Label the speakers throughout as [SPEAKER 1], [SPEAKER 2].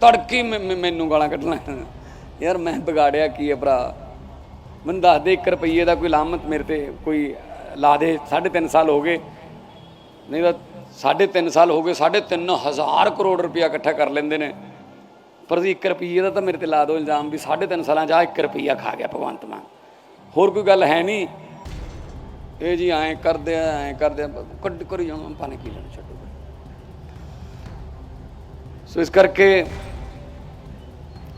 [SPEAKER 1] ਤੜਕੀ ਮੈਂ- ਮੈਨੂੰ ਗਾਲਾਂ ਕੱਢਣਾ। ਯਾਰ ਮੈਂ ਵਿਗਾੜਿਆ ਕੀ ਹੈ ਭਰਾ? ਮੈਨੂੰ ਦੱਸ ਦੇ 1 ਰੁਪਈਏ ਦਾ ਕੋਈ ਲਾਮਤ ਮੇਰੇ ਤੇ ਕੋਈ ਲਾ ਦੇ 3.5 ਸਾਲ ਹੋ ਗਏ। ਨਹੀਂ ਤਾਂ 3.5 ਸਾਲ ਹੋ ਗਏ 3.5 ਹਜ਼ਾਰ ਕਰੋੜ ਰੁਪਇਆ ਇਕੱਠਾ ਕਰ ਲੈਂਦੇ ਨੇ। ਪਰ ਜੀ 1 ਰੁਪਈਏ ਦਾ ਤਾਂ ਮੇਰੇ ਤੇ ਲਾ ਦਿਓ ਇਲਜ਼ਾਮ ਵੀ 3.5 ਸਾਲਾਂ 'ਚ ਆ 1 ਰੁਪਈਆ ਖਾ ਗਿਆ ਭਗਵੰਤ ਮਾਨ। ਹੋਰ ਕੋਈ ਗੱਲ ਹੈ ਨਹੀਂ। ਇਹ ਜੀ ਐਂ ਕਰਦੇ ਆ, ਐਂ ਕਰਦੇ ਆ, ਕੱਢ ਕਰੀ ਜਾਣਾ ਪਾਣੇ ਕੀ ਲੈਣਾ, ਛੱਡੋ। ਸੋ ਇਸ ਕਰਕੇ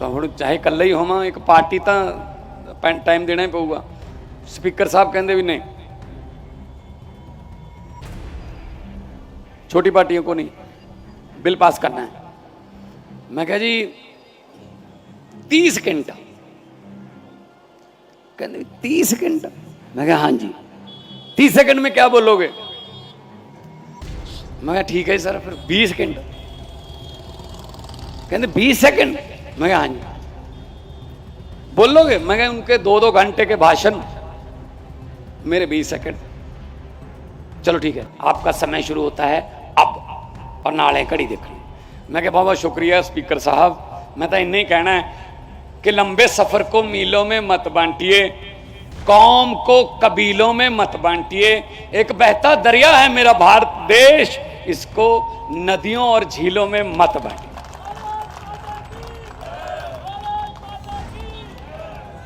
[SPEAKER 1] ਤਾਂ ਹੁਣ ਚਾਹੇ ਇਕੱਲਾ ਹੀ ਹੋਵਾਂ ਇੱਕ ਪਾਰਟੀ ਤਾਂ ਟਾਈਮ ਦੇਣਾ ਹੀ ਪਊਗਾ ਸਪੀਕਰ ਸਾਹਿਬ ਕਹਿੰਦੇ ਵੀ ਨਹੀਂ छोटी पार्टियों को नहीं बिल पास करना है मैं कहा जी तीस घंटा कहते तीस घंटा मैं कहा हाँ जी तीस सेकंड में क्या बोलोगे मैं कहा ठीक है सर फिर बीस घंटा कहते बीस सेकंड मैं हाँ जी। बोलोगे? मैं उनके दो दो घंटे के भाषण मेरे बीस सेकंड। चलो ठीक है, आपका समय शुरू होता है, अब और नाले घड़ी देखनी। मैं क्या बहुत शुक्रिया स्पीकर साहब। मैं तो इन्हें कहना है कि लंबे सफ़र को मीलों में मत बांटिए, कौम को कबीलों में मत बांटिए। एक बहता दरिया है मेरा भारत देश, इसको नदियों और झीलों में मत बांटिए।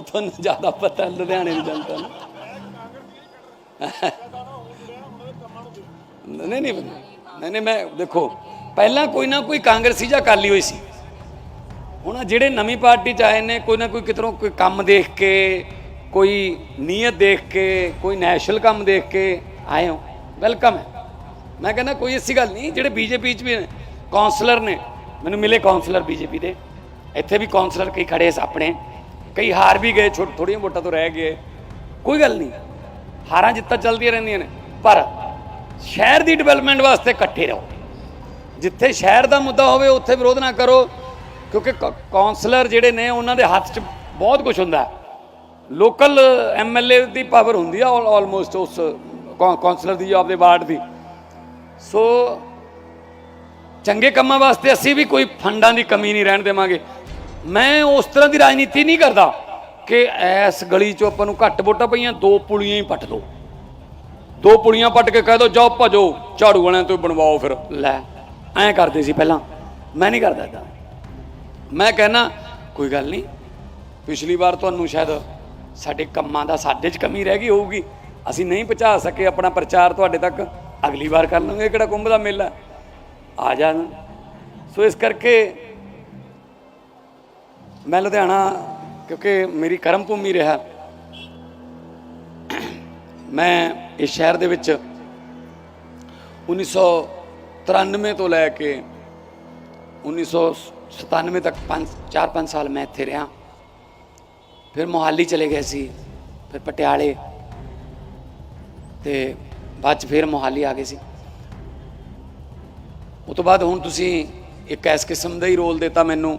[SPEAKER 1] ਉਹ ਤੁਹਾਨੂੰ ਜ਼ਿਆਦਾ ਪਤਾ, ਲੁਧਿਆਣੇ ਦੀ ਜਨਤਾ ਨੂੰ ਨਹੀਂ ਨਹੀਂ ਨਹੀਂ ਨਹੀਂ, ਮੈਂ ਦੇਖੋ, ਪਹਿਲਾਂ ਕੋਈ ਨਾ ਕੋਈ ਕਾਂਗਰਸੀ ਜਾਂ ਅਕਾਲੀ ਹੋਈ ਸੀ। ਹੁਣ ਜਿਹੜੇ ਨਵੀਂ ਪਾਰਟੀ ਚ ਆਏ ਨੇ, ਕੋਈ ਨਾ ਕੋਈ ਕਿਧਰੋਂ ਕੋਈ ਕੰਮ ਦੇਖ ਕੇ, ਕੋਈ ਨੀਅਤ ਦੇਖ ਕੇ, ਕੋਈ ਨੈਸ਼ਨਲ ਕੰਮ ਦੇਖ ਕੇ ਆਏ ਹੋ। ਵੈਲਕਮ ਹੈ। ਮੈਂ ਕਹਿੰਦਾ ਕੋਈ ਐਸੀ ਗੱਲ ਨਹੀਂ, ਜਿਹੜੇ ਬੀਜੇਪੀ ਚ ਵੀ ਨੇ ਕਾਉਂਸਲਰ ਨੇ, ਮੈਨੂੰ ਮਿਲੇ ਕਾਉਂਸਲਰ ਬੀਜੇਪੀ ਦੇ। ਇੱਥੇ ਵੀ ਕਾਉਂਸਲਰ ਕਈ ਖੜੇ ਸੀ ਆਪਣੇ। ਕਈ ਹਾਰ ਵੀ ਗਏ ਛੋਟ ਥੋੜੀਆਂ ਵੋਟਾਂ ਤੋਂ ਰਹਿ ਗਏ। ਕੋਈ ਗੱਲ ਨਹੀਂ। ਹਾਰਾਂ ਜਿੱਤਾਂ ਚੱਲਦੀਆਂ ਰਹਿੰਦੀਆਂ ਨੇ। ਪਰ ਸ਼ਹਿਰ ਦੀ ਡਿਵੈਲਪਮੈਂਟ ਵਾਸਤੇ ਇਕੱਠੇ ਰਹੋ। ਜਿੱਥੇ ਸ਼ਹਿਰ ਦਾ ਮੁੱਦਾ ਹੋਵੇ, ਉੱਥੇ ਵਿਰੋਧ ਨਾ ਕਰੋ। ਕਿਉਂਕਿ ਕ- ਕਾਉਂਸਲਰ ਜਿਹੜੇ ਨੇ, ਉਹਨਾਂ ਦੇ ਹੱਥ 'ਚ ਬਹੁਤ ਕੁਝ ਹੁੰਦਾ। ਹੈ ਲੋਕਲ ਐਮਐਲਏ ਦੀ ਪਾਵਰ ਹੁੰਦੀ ਆ ਆਲਮੋਸਟ ਉਸ ਕੌ- ਕਾਉਂਸਲਰ ਦੀ, ਆਪਦੇ ਵਾਰਡ ਦੀ। ਸੋ ਚੰਗੇ ਕੰਮਾਂ ਵਾਸਤੇ ਅਸੀਂ ਵੀ ਕੋਈ ਫੰਡਾਂ ਦੀ ਕਮੀ ਨਹੀਂ ਰਹਿਣ ਦੇਵਾਂਗੇ। ਮੈਂ ਉਸ ਤਰ੍ਹਾਂ ਦੀ ਰਾਜਨੀਤੀ ਨਹੀਂ ਕਰਦਾ ਕਿ ਐਸ ਗਲੀ 'ਚੋਂ ਆਪਾਂ ਨੂੰ ਘੱਟ ਵੋਟਾਂ ਪਈਆਂ, ਦੋ ਪੁਲੀਆਂ ਹੀ ਪੱਟ ਦਿਓ ਦੋ ਪੁਲੀਆਂ ਪੱਟ ਕੇ ਕਹਿ ਦੋ, ਜਾਓ ਭਜੋ, ਝਾੜੂ ਵਾਲਿਆਂ ਤੋਂ ਬਣਵਾਓ ਫਿਰ। ਲੈ, ਐਂ ਕਰਦੇ ਸੀ ਪਹਿਲਾਂ। ਮੈਂ ਨਹੀਂ ਕਰਦਾ ਏਦਾਂ। ਮੈਂ ਕਹਿਣਾ ਕੋਈ ਗੱਲ ਨਹੀਂ, ਪਿਛਲੀ ਵਾਰ ਤੁਹਾਨੂੰ ਸ਼ਾਇਦ ਸਾਡੇ ਕੰਮਾਂ ਦਾ ਸਾਡੇ 'ਚ ਕਮੀ ਰਹਿ ਗਈ ਹੋਊਗੀ। ਅਸੀਂ ਨਹੀਂ ਪਹੁੰਚਾ ਸਕੇ ਆਪਣਾ ਪ੍ਰਚਾਰ ਤੁਹਾਡੇ ਤੱਕ। ਅਗਲੀ ਵਾਰ ਕਰ ਲਾਂਗੇ ਕਿਹੜਾ ਕੁੰਭ ਦਾ ਮੇਲਾ। ਆ ਜਾਣ। ਸੋ ਇਸ ਕਰਕੇ ਮੈਂ ਲੁਧਿਆਣਾ, ਕਿਉਂਕਿ ਮੇਰੀ ਕਰਮ ਭੂਮੀ ਰਿਹਾ। ਮੈਂ ਇਸ ਸ਼ਹਿਰ ਦੇ ਵਿੱਚ 1993 ਤੋਂ ਲੈ ਕੇ 1997 ਤੱਕ 5 4-5 ਸਾਲ ਮੈਂ ਇੱਥੇ ਰਿਹਾ। ਫਿਰ ਮੋਹਾਲੀ ਚਲੇ ਗਏ ਸੀ, ਫਿਰ ਪਟਿਆਲੇ। ਤੇ ਬਾਅਦ ਚ ਫਿਰ ਮੋਹਾਲੀ ਆ ਗਏ ਸੀ। ਉਹ ਤੋਂ ਬਾਅਦ ਹੁਣ ਤੁਸੀਂ ਇੱਕ ਇਸ ਕਿਸਮ ਦਾ ਹੀ ਰੋਲ ਦਿੱਤਾ ਮੈਨੂੰ।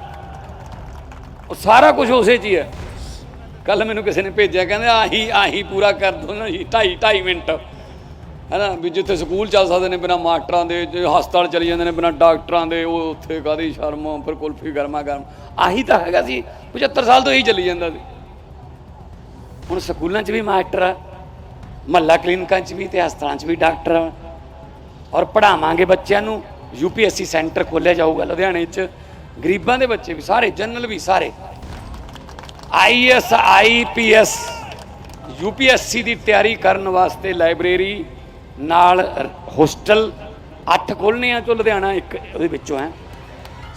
[SPEAKER 1] ਉਹ ਸਾਰਾ ਕੁਝ ਉਸੇ 'ਚ ਹੀ ਹੈ। ਕੱਲ ਮੈਨੂੰ ਕਿਸੇ ਨੇ ਭੇਜਿਆ, ਕਹਿੰਦੇ ਆਹੀ ਆਹੀ ਪੂਰਾ ਕਰ ਦੋ ਨਾ ਜੀ 2.5 2.5 ਮਿੰਟ। ਹੈਨਾ, ਵੀ ਜਿੱਥੇ ਸਕੂਲ ਚੱਲ ਸਕਦੇ ਨੇ ਬਿਨਾ ਮਾਸਟਰਾਂ ਦੇ ਹਸਪਤਾਲ ਚਲੀ ਜਾਂਦੇ ਨੇ ਬਿਨਾ ਡਾਕਟਰਾਂ ਦੇ, ਉਹ ਉੱਥੇ ਕਾਦੀ ਸ਼ਰਮ ਫਿਰ ਕੁਲਫੀ ਗਰਮਾ ਗਰਮ। ਆਹੀ ਤਾਂ ਹੈਗਾ ਸੀ 75 ਸਾਲ ਤੋਂ ਇਹੀ ਚੱਲੀ ਜਾਂਦਾ ਸੀ। ਹੁਣ ਸਕੂਲਾਂ 'ਚ ਵੀ ਮਾਸਟਰ ਆ, ਮਹੱਲਾ ਕਲੀਨਿਕਾਂ 'ਚ ਵੀ ਤੇ ਹਸਪਤਾਲਾਂ 'ਚ ਵੀ ਡਾਕਟਰ ਆ। ਔਰ ਪੜਾਵਾਂਗੇ ਬੱਚਿਆਂ ਨੂੰ, ਯੂਪੀਐਸਸੀ ਸੈਂਟਰ ਖੋਲਿਆ ਜਾਊਗਾ ਲੁਧਿਆਣੇ 'ਚ। ਗਰੀਬਾਂ ਦੇ ਬੱਚੇ ਵੀ ਸਾਰੇ, ਜਨਰਲ ਵੀ ਸਾਰੇ। ਆਈਐਸ ਆਈਪੀਐਸ ਯੂਪੀਐਸਸੀ ਦੀ ਤਿਆਰੀ ਕਰਨ ਵਾਸਤੇ ਲਾਇਬ੍ਰੇਰੀ, ਨਾਲ ਹੋਸਟਲ 8 ਖੋਲ੍ਹਣੇ ਆ ਚੋ ਲੁਧਿਆਣਾ ਇੱਕ ਉਹਦੇ ਵਿੱਚੋਂ ਹੈ।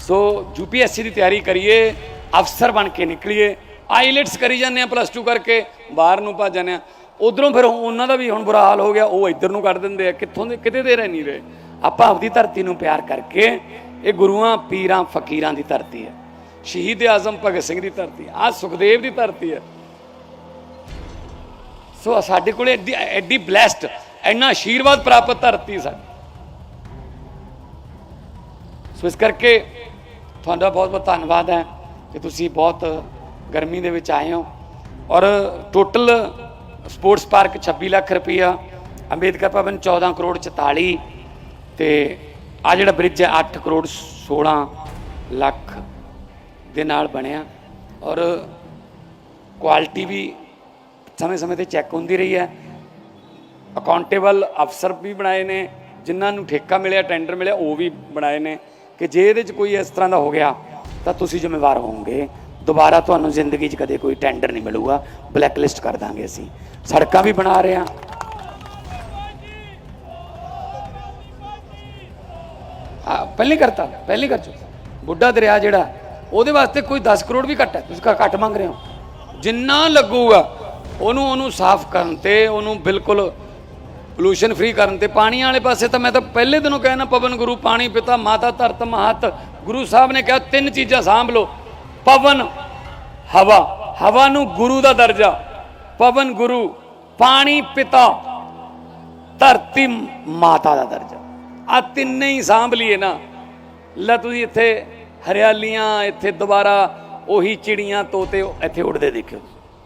[SPEAKER 1] ਸੋ ਯੂਪੀਐਸਸੀ ਦੀ ਤਿਆਰੀ ਕਰੀਏ, ਅਫਸਰ ਬਣ ਕੇ ਨਿਕਲੀਏ, ਆਈਲੈਟਸ ਕਰੀ ਜਾਂਦੇ ਆ ਪਲੱਸ 2 ਕਰਕੇ, ਬਾਹਰ ਨੂੰ ਭੱਜ ਜਾਂਦੇ ਆ। ਉਧਰੋਂ ਫਿਰ ਉਹਨਾਂ ਦਾ ਵੀ ਹੁਣ ਬੁਰਾ ਹਾਲ ਹੋ ਗਿਆ, ਉਹ ਇੱਧਰ ਨੂੰ ਕੱਢ ਦਿੰਦੇ ਆ, ਕਿੱਥੋਂ ਦੇ ਕਿਤੇ ਦੇ ਰਹਿ ਨਹੀਂ ਰਹੇ। ਆਪਾਂ ਆਪਦੀ ਧਰਤੀ ਨੂੰ ਪਿਆਰ ਕਰਕੇ ਇਹ ਗੁਰੂਆਂ, ਪੀਰਾਂ, ਫਕੀਰਾਂ ਦੀ ਧਰਤੀ ਹੈ। ਸ਼ਹੀਦ ਆਜ਼ਮ ਭਗਤ ਸਿੰਘ ਦੀ ਧਰਤੀ ਆ ਸੁਖਦੇਵ ਦੀ ਧਰਤੀ ਹੈ। ਸੋ ਸਾਡੇ ਕੋਲੇ ਐਡੀ ਐਡੀ ਬਲੈਸਡ ਐਨਾ ਆਸ਼ੀਰਵਾਦ ਪ੍ਰਾਪਤ ਧਰਤੀ ਸਾਡੀ। ਸੋ ਇਸ ਕਰਕੇ ਤੁਹਾਡਾ ਬਹੁਤ ਬਹੁਤ ਧੰਨਵਾਦ ਹੈ ਕਿ ਤੁਸੀਂ ਬਹੁਤ ਗਰਮੀ ਦੇ ਵਿੱਚ ਆਏ ਹੋ। ਔਰ ਟੋਟਲ ਸਪੋਰਟਸ ਪਾਰਕ 26 ਲੱਖ ਰੁਪਈਆ, ਅੰਬੇਦਕਰ ਭਵਨ 14 ਕਰੋੜ 44 ਤੇ ਆ ਜਿਹੜਾ ਬ੍ਰਿਜ ਹੈ 8 ਕਰੋੜ 16 ਲੱਖ ਦੇ ਨਾਲ ਬਣਿਆ ਔਰ ਕੁਆਲਿਟੀ ਵੀ ਸਮੇਂ-ਸਮੇਂ ਤੇ ਚੈੱਕ ਹੁੰਦੀ ਰਹੀ ਹੈ। ਅਕਾਊਂਟੇਬਲ ਅਫਸਰ ਵੀ ਬਣਾਏ ਨੇ, ਜਿਨ੍ਹਾਂ ਨੂੰ ਠੇਕਾ ਮਿਲਿਆ ਟੈਂਡਰ ਮਿਲਿਆ, ਉਹ ਵੀ ਬਣਾਏ ਨੇ ਕਿ ਜੇ ਇਹਦੇ 'ਚ ਕੋਈ ਇਸ ਤਰ੍ਹਾਂ ਦਾ ਹੋ ਗਿਆ, ਤਾਂ ਤੁਸੀਂ ਜ਼ਿੰਮੇਵਾਰ ਹੋਵੋਗੇ। ਦੁਬਾਰਾ ਤੁਹਾਨੂੰ ਜ਼ਿੰਦਗੀ 'ਚ ਕਦੇ ਕੋਈ ਟੈਂਡਰ ਨਹੀਂ ਮਿਲੂਗਾ। ਬਲੈਕ ਲਿਸਟ ਕਰ ਦਾਂਗੇ ਅਸੀਂ। ਸੜਕਾਂ ਵੀ ਬਣਾ ਰਹੇ ਹਾਂ। ਪਹਿਲੇ ਕਰਤਾ, ਪਹਿਲੇ ਕਰ ਚੁੱਕਾ। ਬੁੱਢਾ ਦਰਿਆ ਜਿਹੜਾ, ਉਹਦੇ ਵਾਸਤੇ ਕੋਈ 10 ਕਰੋੜ ਵੀ ਘੱਟ ਹੈ, ਤੁਸੀਂ ਘੱਟ ਮੰਗ ਰਹੇ ਹੋ। ਜਿੰਨਾ ਲੱਗੂਗਾ, ਉਹਨੂੰ ਉਹਨੂੰ ਸਾਫ਼ ਕਰਨ ਤੇ, ਉਹਨੂੰ ਬਿਲਕੁਲ ਪੋਲੂਸ਼ਨ ਫ੍ਰੀ ਕਰਨ ਤੇ ਪਾਣੀ ਵਾਲੇ ਪਾਸੇ ਤਾਂ ਮੈਂ ਤਾਂ ਪਹਿਲੇ ਦਿਨੋਂ ਕਹਿਣਾ ਪਵਨ ਗੁਰੂ, ਪਾਣੀ ਪਿਤਾ, ਮਾਤਾ ਧਰਤ, ਮਹਤ, ਗੁਰੂ ਸਾਹਿਬ ਨੇ ਕਿਹਾ, ਤਿੰਨ ਚੀਜ਼ਾਂ ਸਾਂਭ ਲਓ। ਪਵਨ, ਹਵਾ। ਹਵਾ ਨੂੰ ਗੁਰੂ ਦਾ ਦਰਜਾ। ਪਵਨ ਗੁਰੂ, ਪਾਣੀ ਪਿਤਾ, ਧਰਤੀ ਮਾਤਾ ਦਾ ਦਰਜਾ। ਆ ਤਿੰਨੇ ਹੀ ਸਾਂਭ ਲਈਏ ਨਾ। ਲੈ ਤੁਸੀਂ ਇੱਥੇ ਹਰਿਆਲੀਆਂ, ਇੱਥੇ ਦੁਬਾਰਾ ਉਹੀ ਚਿੜੀਆਂ ਤੋਤੇ ਇੱਥੇ ਉੱਡਦੇ ਦੇਖਿਓ।